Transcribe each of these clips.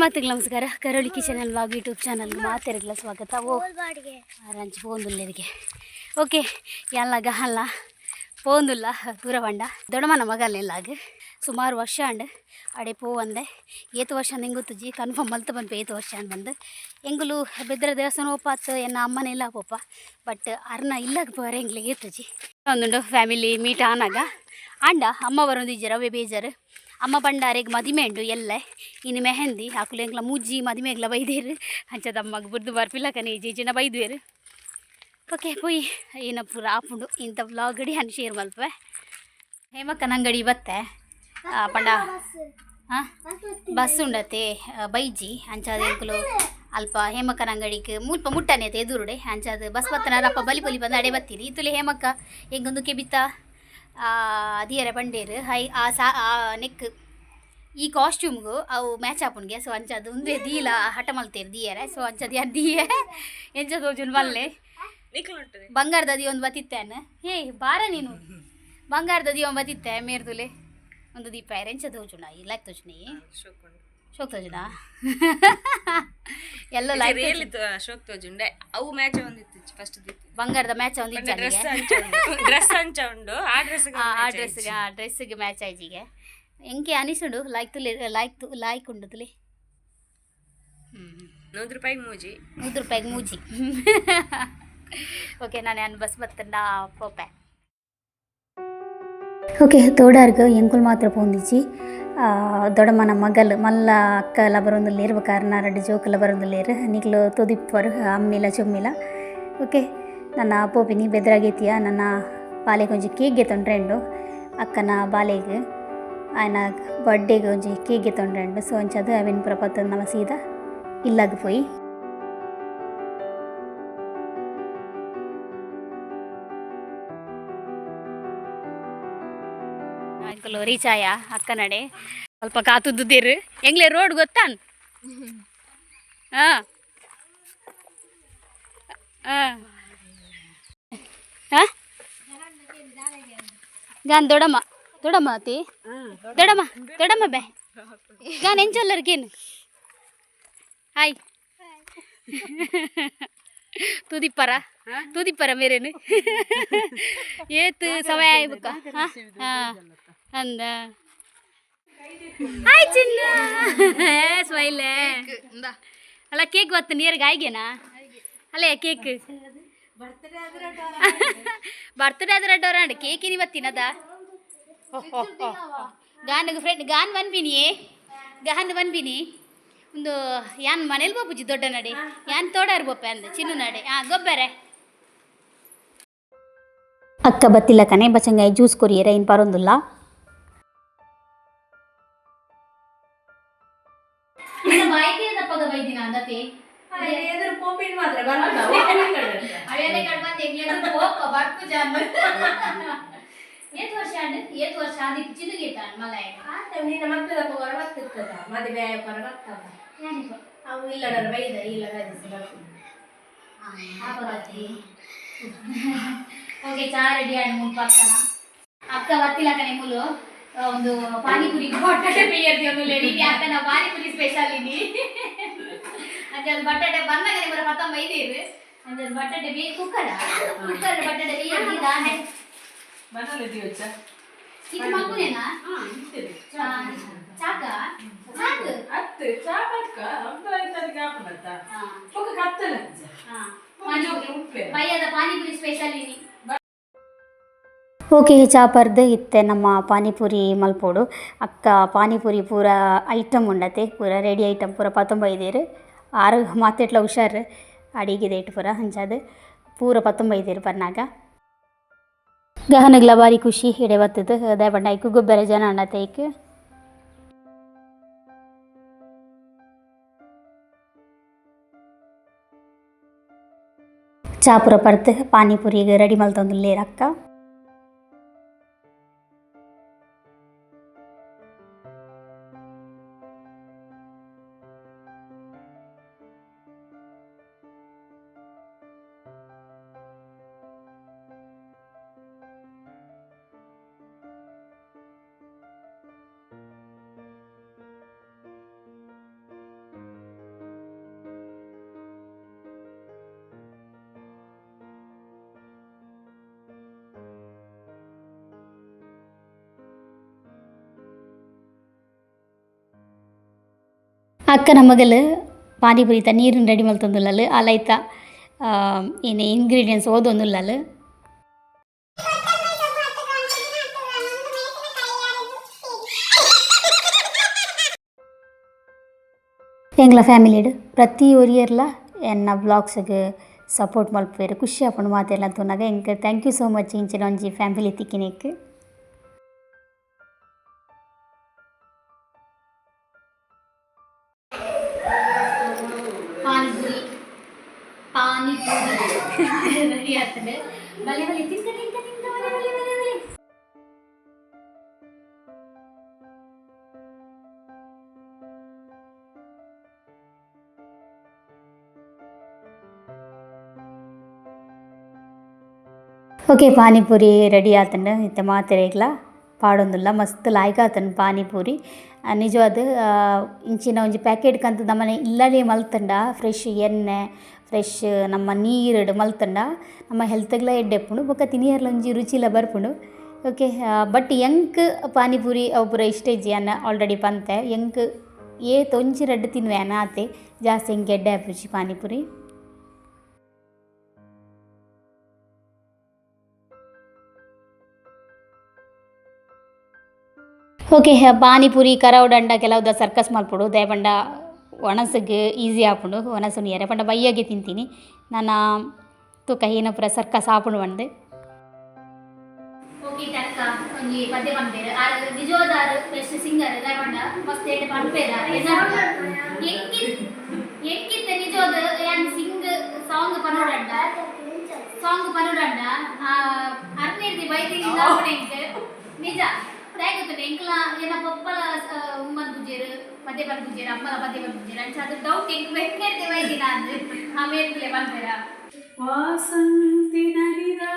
Hi ನಮಸ್ಕಾರ. Karoli kitchen ಅಲ್ವಾಗ YouTube ಚಾನಲ್ಗೆ ಮಾತಾಡಿಲ್ಲ ಸ್ವಾಗತ. ಓ ರಂಚ್ ಪೋಂದುಲ್ಲರಿಗೆ ಓಕೆ ಎಲ್ಲಗ ಅಲ್ಲ? ಪೋಂದುಲ್ಲ ದೂರವಂಡ. ದೊಡಮನ ಮಗಲ್ನೆಲ್ಲಾಗ ಸುಮಾರು ವರ್ಷ ಅಂಡ್ ಅಡೆ ಪೋ ಅಂದೆ ಏತು ವರ್ಷ ಅಂದ್ ತುಜಿ ಕನ್ಫರ್ಮ್ ಮಲ್ತು ಬಂದು ಏತು ವರ್ಷ ಅಂದ್ ಬಂದು. ಹೆಂಗಲು ಬೆದ್ರ ದೇವಸ್ಥಾನ ಒಪ್ಪಾತು ಎನ್ನ ಅಮ್ಮನೆಲ್ಲ ಪೋಪ. ಬಟ್ ಅರ್ನ ಇಲ್ಲಾಗ ಬರ ಹೆಂಗ್ಲಿಗೆ ಏತುಜಿ ಒಂದುಂಡು ಫ್ಯಾಮಿಲಿ ಮೀಟ್ ಆನಾಗ. ಅಂಡ ಅಮ್ಮ ಬರೋದಿಜ್ಜ ರವೆ ಬೇಜಾರು. ಅಮ್ಮ ಬಂಡಾರೆಗ್ ಮದಿಮೆ ಉಂಡು ಎಲ್ಲ. ಇನ್ನು ಮೆಹಂದಿ ಹಾಕುಲೆಂಗ್ಲ ಮೂಜಿ ಮದಿಮೆಗ್ಲ ಬೈದೇರು. ಅಮ್ಮಗ್ ಬುರ್ದು ಬರ್ಪಿಲ್ಲ ಕನೆ ಜೀಜಿನ ಬೈದ್ವೇರು. ಓಕೆ, ಪುಯ್. ಏನ ಪೂರ ಆಪುಂಡು ಇಂಥ ಗಡಿ ಹಣ್ಣು ಶೇರ್ ಮಲ್ಪೆ ಹೇಮಕ್ಕನ ಅಂಗಡಿ ಬತ್ತೆ. ಪಂಡ. ಹಾಂ ಬಸ್ ಉಂಡತೆ ಬೈಜಿ. ಅಂಚಾದ ಅಲ್ಪ ಹೇಮಕ್ಕನ ಅಂಗಡಿಗೆ ಮುಲ್ಪ ಮುಟ್ಟನೆ ಎದುರುಡೆ. ಅಂಚಾದ ಬಸ್ ಬತ್ತನ ರಪ್ಪ ಬಲಿ ಬಲಿ ಬಂದು ಅಡೆ ಬತ್ತೀರಿ ಇತ್ತುಲೆ ಹೇಮಕ್ಕ, ಹೆಂಗೊಂದು ಕೆಬಿತ್ತ? ದಿಯರ ಬಂಡೇರು ಹೈ ಆ ಸಾ ಆ ನೆಕ್ ಈ ಕಾಸ್ಟ್ಯೂಮ್ಗು ಅವು ಮ್ಯಾಚ್ ಆಪುನ್ಗೆ ಸೊ ಅಂಚದು ಒಂದೇ ದೀಲ ಹಠ ಮಲ್ತೇರು ದೀಯರ. ಸೊ ಅಂಚದು ಯಾರು ದೀಯ? ಎಂಚ ತೋಜುನ್ ಮಲ್ಲೆ. ಬಂಗಾರದ ದಿ ಒಂದು ಬತ್ತಿತ್ತೇನು? ಹೇ ಬಾರ ನೀನು. ಬಂಗಾರದ ದಿ ಒಂದು ಬತ್ತಿತ್ತೆ ಮೇರ್ದುಲೆ? ಒಂದು ದೀಪ ಎಂಚ ತೋಜುನ ಲೈಕ್ ತೋಜುನಿ ಶೋಕ್ ತೋಜುನ ಎಲ್ಲ ಲೈಕ್ ರಿಯಲ್ ಅಶೋಕ್ ತೋಜುಂಡೆ ಅವು ಮ್ಯಾಚ್ ಒಂದಿತ್ತು ಫಸ್ಟ್ ಬಂಗಾರದ ಮ್ಯಾಚ್ ಒಂದಿತ್ತು ಡ್ರೆಸ್ ಅಂಚ ಡ್ರೆಸ್ ಅಂಚ ಉಂಡು. ಆ ಡ್ರೆಸ್ ಆ ಡ್ರೆಸ್ಗೆ ಆ ಡ್ರೆಸ್ಗೆ ಮ್ಯಾಚ್ ಆಯ್ಜಿಗೆ ಎಂಕೆ ಅನಿಸುಂಡು? ಲೈಕ್ ತುಲಿ ಲೈಕ್ ತು ಲೈಕ್ ಉಂಡು ತುಲೆ? ನೂರು ರೂಪಾಯಿ ಮೂಜಿ. ನೂರು ರೂಪಾಯಿಗೆ ಮೂಜಿ. ಓಕೆ ನಾನು ಏನು ಬಸ್ ಬತ್ತಂಡ ಪೋಪೆ ಓಕೆ ತೋಡಾರ್ಗ ಎಂಕುಲ್ ಮಾತ್ರ ಪೋಂದಿಜಿ ದೊಡ್ಡಮ್ಮನ ಮಗಲ್, ಮಲ್ಲ ಅಕ್ಕಲ ಬರೋಂದುಲ್ಲೇರು ಕಾರ್ನಾರಡಿ ಜೋಕಲ ಬರೋಂದುಲ್ಲೇರು ನಿಕ್ಲು ತುದಿಪ್ಪರು ಅಮ್ಮಿಲ ಚುಮ್ಮಿಲ್ಲ ಓಕೆ, ನನ್ನ ಪೋಪಿನಿ ಬೆದರಾಗೈತಿಯ? ನನ್ನ ಬಾಲೆ ಕೊಂಚ ಕೇಕ್ಗೆ ತೊಂಡ್ರೆಂಡು ಅಕ್ಕನ ಬಾಲೆಗೆ, ಆಯ್ನ ಬರ್ಡೇಗೆ ಒಂಚಿ ಕೇಕ್ಗೆ ತೊಂಡ್ರೆಂಡು ಸೊ ಅಂಚದು ಅವಿನ ಪ್ರಪಾತ ನಮ್ಮ ಸೀದಾ ಇಲ್ಲಾಗ ಪೋಯಿ. ರೀಚ್ ಆಯ ಅಕ್ಕ ನಡೆ. ಸ್ವಲ್ಪ ಕಾತುದ್ದೀರಿ ಎಂಗ್ಲೆ ರೋಡ್ ಗೊತ್ತಾನ್ ಹಾಂ. ಹಾಂ. ಗಾನ್ ದೊಡಮ್ಮ ದೊಡಮ್ಮ ಅತಿ ದೊಡಮ್ಮ ದೊಡಮ್ಮ ಬೇ. ಗಾನ್ ಎಂಚಲ್ಲರ್ಗೇನು ಹಾಯ್. ತುದಿಪ್ಪರ? ತುದಿಪ್ಪರ ಮೇರೇನು? ಏತು ಸಮಯ ಆಯ್ಬೇಕ ಹಾಂ. ಅಂದ. ಹಾಯ್ ಚಿನ್ನ. ಸ್ಮೈಲೆ. ಅಲ್ಲ ಕೇಕ್ ಬತ್ತು ನೀರಿಗೆ ಆಯ್ಗೆನಾ ಅಲ್ಲೇ ಕೇಕ್? ಬರ್ತಡೇ ಆದ್ರೆ ಡೋರಾಂಡ್ ಕೇಕಿನ ಇವತ್ತಿನದ ಗಾನ್ ಫ್ರೆಂಡ್ ಗಾನ್ ಬಂದ್ಬಿನಿ. ಗಾನ್ ಬಂದ್ಬಿನಿ. ಒಂದು ಯಾನ್ ಮನೇಲಿ ಬೋಪುಜಿ ದೊಡ್ಡ ನಡೆ. ಯಾನ್ ತೋಡಾರ್ ಬೋಪೆ ಅಂದ ಚಿನ್ನು ನಡೆ. ಹಾಂ ಗೊಬ್ಬರೆ. ಅಕ್ಕ ಬತ್ತಿಲ್ಲ ಕನೆ ಬಚಂಗಾಯಿ ಜ್ಯೂಸ್ ಕೊರಿಯರ ಇನ್ ಪರೊಂದುಲ್ಲ ಅವೇನೇ ಕಡ್ಬಂದು ಎಂಗ್ಲೆಂದು ಹೋಗ ಬರ್ಪು ಜಾನ್ ಏತ್ ವರ್ಷ ಅಂಡ್ ಏತ್ ವರ್ಷ? ಆದಿ ಚಿನ್ನಗೇತ ಮಲಯ ನಿನ್ನ ಮಕ್ಕಳ ಪಗಾರ ಬರ್ತಿರ್ತದ ಮದುವೆ ಪರ ಬರ್ತಾವ ಅವು ಇಲ್ಲಡರ ಬೈದ ಇಲ್ಲ ಓಕೆ ಚಾ ರೆಡಿ ಆಡ್ ಮುನ್ ಪಕ್ಕನ ಅಕ್ಕ ಬತ್ತಿಲ್ಲ ಕಣೆ ಮುಲು. ಒಂದು ಪಾನಿಪುರಿ. ಬಟಾಟೆ ಬೇಯರ್ದಿ ಒಂದು ಲೇಡಿ ಪಾನಿಪುರಿ ಸ್ಪೆಷಲ್ ಇಲ್ಲಿ? ಅಂಜಲ್ ಬಟಾಟೆ ಬಂದಾಗ ಬರ ಪತ್ತ ಮೈದೇರು ಅಂಜಲ್ ಬಟಾಟೆ ಬೇ ಕುಕ್ಕರ ಕುಕ್ಕರ್ ಬಟಾಟೆ ಬೇಯರ್ದಿ ದಾನೆ ಇದು ಮಗುನೇನಾ ಚಾಕ ಚಾಕ ಅತ್ತು ಚಾಪಕ್ಕ ಅಬ್ಬ ಕಾಪನತ್ತ ಹಾ ಪಕ್ಕ ಕತ್ತಲ ಹಾ ಉಪ್ಪೆ ಭಯದ ಪಾನಿಪುರಿ ಸ್ಪೆಷಲ್ ಇಲ್ಲಿ ಓಕೆ ಚಾಪರ್ದು ಇತ್ತೆ ನಮ್ಮ ಪಾನಿಪುರಿ ಮಲ್ಪೋಡು ಅಕ್ಕ ಪಾನಿಪುರಿ ಪೂರ ಐಟಮ್ ಉಂಡತೆ ಪೂರ ರೆಡಿ ಐಟಮ್ ಪೂರ ಪತ್ತೊಂಬೈದೇರು ಆರು ಮಾತೆಟ್ಲ ಹುಷಾರು ಅಡಿಗೆ ಇಟ್ಟು ಪೂರ ಹಂಚದು. ಪೂರ ಪತ್ತೊಂಬೈದೇರು ಬರ್ನಾಗ ಗಹನಗ್ಲ ಬಾರಿ ಖುಷಿ ಹಿಡೆ ಬತ್ತದು ದಯಪಂಡ ಐಕು ಗೊಬ್ಬರ ಜನ ಅಂಡತೆ ಐಕ್ ಚಾಪುರ ಪರ್ತ್ ಪಾನಿಪುರಿಗೆ ರೆಡಿ ಮಲ್ತೊಂದುಲ್ಲೇರ್ ಅಕ್ಕ. ಅಕ್ಕನ ಮಗಲು ಪಾನಿಪುರಿ ತ ನೀರಿನ ರೆಡಿ ಮಲ್ತೊಂದುಲ್ಲಲು ಅಲೈತ ಏನು ಇಂಗ್ರೀಡಿಯೆಂಟ್ಸ್ ಓದೊಂದುಲ್ಲಲು ಎಂಗ್ಲ ಫ್ಯಾಮಿಲಿಡ್ ಪ್ರತಿ ಒರಿಯರ್ಲ ಎನ್ನ ಬ್ಲಾಗ್ಸ್ಗೆ ಸಪೋರ್ಟ್ ಮಲ್ಪುವೆರ್ ಖುಷಿ ಆಪುಂಡು ಮಾತೆಲ್ಲ ತೂನಗ ಎಂಕ್ ಥ್ಯಾಂಕ್ ಯು ಸೋ ಮಚ್ ಇಂಚಿನ ಒಂಜಿ ಫ್ಯಾಮಿಲಿ ಓಕೆ, ಪಾನಿಪುರಿ ರೆಡಿ ಆತಂಡು ಇತ್ತೆ ಮಾತೆರೆಗ್ಲ ಪಾಡೊಂದುಲ್ಲ, ಮಸ್ತ್ ಲಾಯ್ಕ್ ಆತಂಡು ಪಾನಿಪುರಿ. ನಿಜವಾದ ಇಂಚಿನ ಒಂಜಿ ಪ್ಯಾಕೆಟ್ ಕಂತು ನಮ್ಮನೆ ಇಲ್ಲದೇ ಮಲ್ತಂಡ ಫ್ರೆಶ್ ಎಣ್ಣೆ ಫ್ರೆಶ್ ನಮ್ಮ ನೀರು ಮಲ್ತಂಡ, ನಮ್ಮ ಹೆಲ್ತ್ಗ್ಲ ಎಡ್ಡೆಪ್ಪುಂಡು, ಬೊಕ್ಕ ತಿನಿಯರ್ಲ ಒಂಜಿ ರುಚಿಲ ಬರ್ಪುಂಡು. ಓಕೆ ಬಟ್ ಎಂಕ್ ಪಾನಿಪುರಿ, ಅವು ಪೂರ ಇಷ್ಟ ಅನ್ನ ಆಲ್ರೆಡಿ ಪಂತೆ. ಎಂಕ್ ಏ ತೊಂಚಿ ರಡ್ಡ್ ತಿನ್ವೆ ಆತೆ ಜಾಸ್ತಿ ಎಂಕ್ ಎಡ್ಡೆ ಆಪುಜಿ ಪಾನಿಪುರಿ. ಓಕೆ ಪಾನಿಪುರಿ ಕರವಡಂಡ ಕೆಲವುದ ಸರ್ಕಸ್ ಮಲ್ಪುಡು ದಯಬಂಡ ಒಣಸಿಗೆ ಈಸಿ ಆಪುಂಡು ಒಣಸು ನೀರೆ. ಪಂಡ ಬೈಯಾಗೆ ತಿಂತೀನಿ. ನಾನು ತೂಕ ಏನ ಪುರ ಸರ್ಕಸ್ ಆಪುಂಡು ಬಂದೆ ನಿಜ. ಗೊತ್ತಿಲ್ಲ ಎಂಕಲ ಏನ ಪಪ್ಪಲ ಉಮ್ಮನ್ ಪೂಜೆರು ಪದ್ಯ ಬರ ಪೂಜೆರು ಅಮ್ಮಲ ಪದ್ಯ ಪನ್ ಪೂಜೆರು ಅಂಚ ಅದು ಡೌಟ್ ಎಂಕ್ ಬೆಕ್ಕೇರ್ದೆ ದಿನ ಅಂದ್ರೆ. ಆಮೇಲೆ ಬಂದಿರ ವಾಸಂತಿ ನಲಿದಾಗ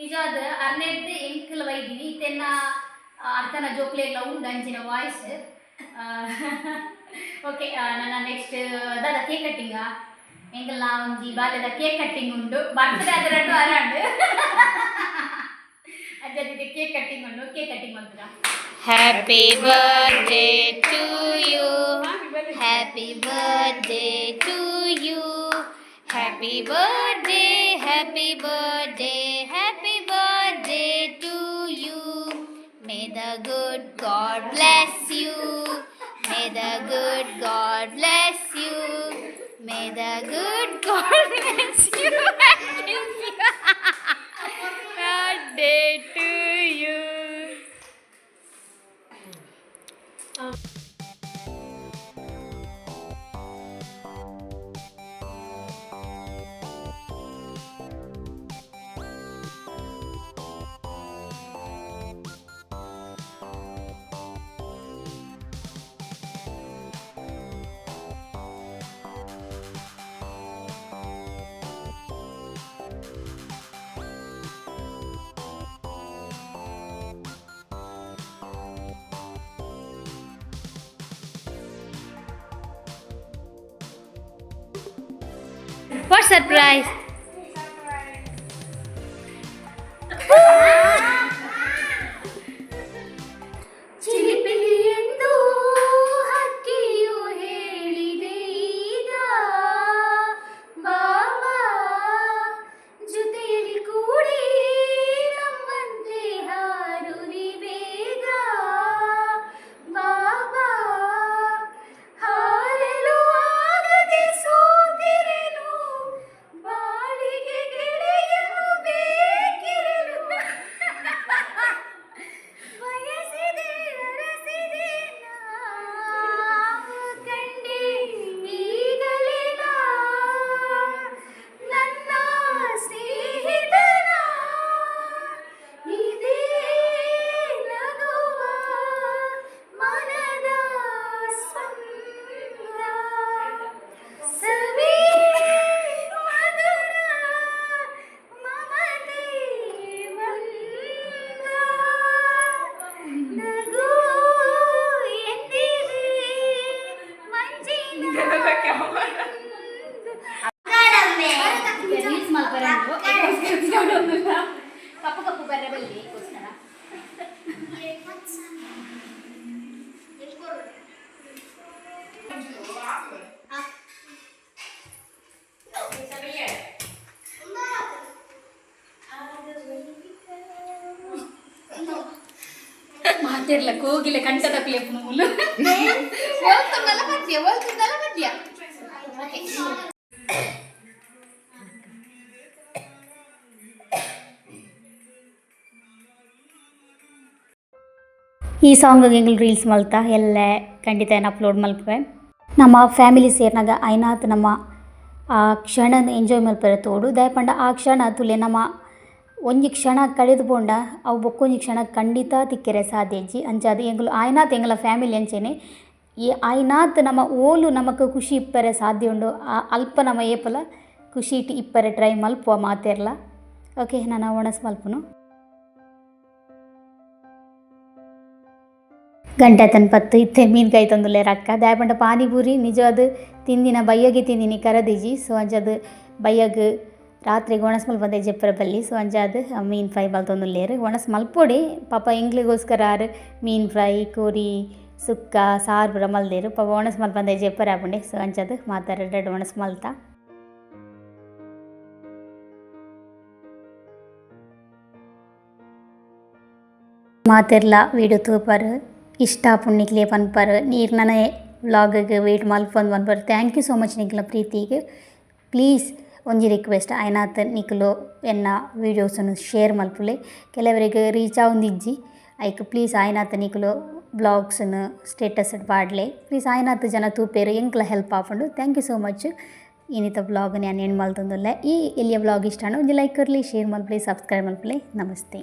ನಿಜವಾದ ಅರ್ನೆಡ್ದು ಎಂಕಲ್ ವೈದಿನಿ ಇತ್ತೆನ್ನ ಅರ್ಥನ ಜೋಕ್ಲೆ ಎಲ್ಲ ಉಂಡು ಅಂಚಿನ ವಾಯ್ಸ್ ಓಕೆ ನನ್ನ ನೆಕ್ಸ್ಟ್ ದಾದ ಕೇಕ್ ಕಟ್ಟಿಂಗ ಎಂಕಲ್ ನಾ ಒಂಜಿ ಬಾಲ್ಯದ ಕೇಕ್ ಕಟ್ಟಿಂಗ್ ಉಂಡು. ಬರ್ತ್ಡೇ ಎರಡು ಅರಾಂಡ್. ಅಜ್ಜದಿದೆ ಕೇಕ್ ಕಟ್ಟಿಂಗ್ ಉಂಡು. ಕೇಕ್ ಕಟ್ಟಿಂಗ್ ಮಾಡ್ತೀರಾ? Happy birthday to you happy birthday to you. Happy birthday, happy birthday, you. May the good God bless you. May the good God bless you. What surprise? ಮಾತಿರ್ಲ ಕೋಗಿಲೆ ಕಂಠದ ತಪ್ಪಲೆ ಮೂಲು. ಓದ್ತುಂಡಲ್ಲ ಪದ್ಯ ಓದ್ತುಂಡಲ್ಲ ಪದ್ಯ ಈ song ಎಂಗ್ಲು reels ಮಲ್ತ, ಎಲ್ಲ ಖಂಡಿತ ಏನು ಅಪ್ಲೋಡ್ ಮಲ್ಪವೆ. ನಮ್ಮ ಫ್ಯಾಮಿಲಿ ಸೇರಿನಾಗ ಐನಾತ್ ನಮ್ಮ, ಆ ಕ್ಷಣನ ಎಂಜಾಯ್ ಮಲ್ಪರೆ ತೋಡು. ದಯಪಂಡ, ಆ ಕ್ಷಣ ತುಲೆ ನಮ್ಮ ಒಂಜಿ ಕ್ಷಣ ಕಳೆದು ಪೋಂಡ, ಅವು ಬೊಕ್ಕೊಂಜಿ ಕ್ಷಣ ಖಂಡಿತ ತಿಕ್ಕೆರೆ ಸಾಧ್ಯಜ್ಜಿ ಅಂಚಾದ ಎಂಗ್ಲು ಆಯ್ನಾತ್ ಎಂಗಲ ಫ್ಯಾಮಿಲಿ ಅಂಚೆನೆ, ಈ ಆಯ್ನಾತ್ ನಮ್ಮ ಓಲು ನಮಕ್ ಖುಷಿ ಇಪ್ಪರೆ ಸಾಧ್ಯ ಉಂಡು. ಆ ಅಲ್ಪ ನಮ್ಮ ಏಪಲ ಖುಷಿ ಇಟ್ಟು ಇಪ್ಪರೆ ಟ್ರೈ ಮಲ್ಪುವ ಮಾತೆರ್ಲ. ಓಕೆ, ನಾನು ಒಣಸ್ ಮಲ್ಪುನು. ಗಂಟೆ ಪತ್ತು ಇತ್ತೆ ಮೀನ್ಕಾಯಿ ತಂದುಲೆ ರಕ್ಕ. ದಾಯಪಂಡ ಪಾನಿಪೂರಿ ನಿಜವಾದ ತಿಂದಿನ ಬಯ್ಯಗೆ ತಿಂದಿನಿ ಕರದಿಜಿ ಸೊ ಅಂಚದು ಬಯ್ಯಗ್ ರಾತ್ರಿಗೆ ಗೋಣಸ್ ಮಲ್ಪಂದೆ ಜೆಪ್ಪರ ಬಲ್ಲಿ. ಸೊ ಅಂಚಾದ ಮೀನ್ ಫ್ರೈ ಬಲ್ತೊಂದುಲ್ಲೇರು ಒಣಸ್ ಮಲ್ಪೊಡೆ, ಪಾಪ ಎಂಗ್ಲಿಗೋಸ್ಕರ ಆರು ಮೀನ್ ಫ್ರೈ, ಕೋರಿ, ಸುಕ್ಕ ಸಾರು ಬರ ಮಲ್ದೇರು. ಪಾಪ ಒಣಸ್ ಮಲ್ಪಂದೆ ಜಪ್ಪರ ಆಪುಂಡೆ ಸೊ ಅಂಚದು ಮಾತಾಡ ಒಣಸ್ ಮಲ್ತ. ಮಾತೆರ್ಲ ವೀಡಿಯೋ ತೂಪಾರು. ಇಷ್ಟ ಪುಣ್ಣಿಕ್ಲೆ ಪನ್ಪರ್. ನೀರು ನನ್ನ ವ್ಲಾಗಿಗೆ ವೇಟ್ ಮಲ್ಪೊಂದು ಬಂದ್ಬಾರು ಥ್ಯಾಂಕ್ ಯು ಸೋ ಮಚ್ ನಿಕ್ಲ ಪ್ರೀತಿಗೆ. ಪ್ಲೀಸ್ ಒಂಜಿ ರಿಕ್ವೆಸ್ಟ್ ಆಯ್ನಾತ್ ನಿಕ್ಲು ಎನ್ನ ವೀಡಿಯೋಸನ್ನು ಶೇರ್ ಮಲ್ಪುಲೆ. ಕೆಲವರಿಗೆ ರೀಚ್ ಆವೊಂದಿಜ್ಜಿ ಐಕ್ ಪ್ಲೀಸ್ ಆಯ್ನಾತ ನಿಕ್ಲು ಬ್ಲಾಗ್ಸನ್ನು ಸ್ಟೇಟಸ್ ಪಾಡ್ಲೆ ಪ್ಲೀಸ್ ಆಯ್ನಾತ ಜನ ತೂಪೇರು, ಎಂಕ್ಲ ಹೆಲ್ಪ್ ಆಪುಂಡು. ಥ್ಯಾಂಕ್ ಯು ಸೋ ಮಚ್ ಇನ್ನಿತ ಬ್ಲಾಗ್ ನಾನು ಏನು ಮಲ್ತೊಂದುಲ್ಲೆ. ಈ ಎಲ್ಲಿಯ ಬ್ಲಾಗ್ ಇಷ್ಟ ಒಂಜಿ ಲೈಕ್ ಕೊರ್ಲಿ ಶೇರ್ ಮಲ್ಪಲಿ ಸಬ್ಸ್ಕ್ರೈಬ್ ಮಲ್ಪಲಿ. ನಮಸ್ತೆ.